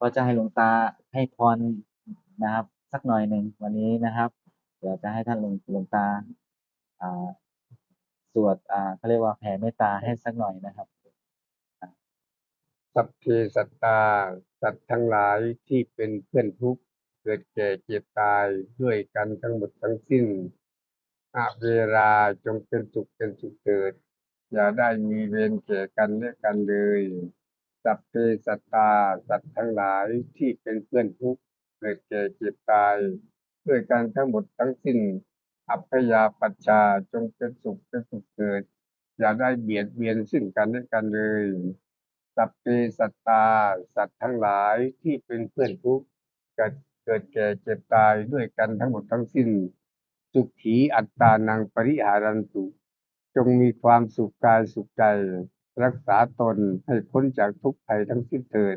ก็จะให้หลวงตาให้พรนะครับ สักหน่อยหนึ่งวันนี้นะครับ เดี๋ยวจะให้ท่านหลวงลวงตาอ่าสวดอ่าเขาเรียกว่าแผ่เมตตาให้สักหน่อยนะครับ สัพเพสัตตา สัตว์ทั้งหลายที่เป็นเพื่อนทุกข์เกิดแก่เจ็บตายด้วยกันทั้งหมดทั้งสิ้นอาเวลาจงเป็นสุขเป็นสุขเถิด อย่าได้มีเวรแก่กันและกันเลย สัพเพสัตตาสัตว์ทั้งหลายที่เป็นเพื่อนทุกข์เกิดแก่เจ็บตาย ด้วยกันทั้งหมดทั้งสิ้น อัพยาปัชชาจงเป็นสุขเป็นสุขเกิด อย่าได้เบียดเบียนซึ่งกันและกันเลย สัพเพสัตตาสัตว์ทั้งหลายที่เป็นเพื่อนทุกข์เกิดเกิดแก่เจ็บตายด้วยกันทั้งหมดทั้งสิ้น สุขีอัตตานังปริหารันตุ จงมีความสุขกายสุขใจ รักษาตนให้พ้นจากทุกข์ภัยทั้งสิ้นเถิด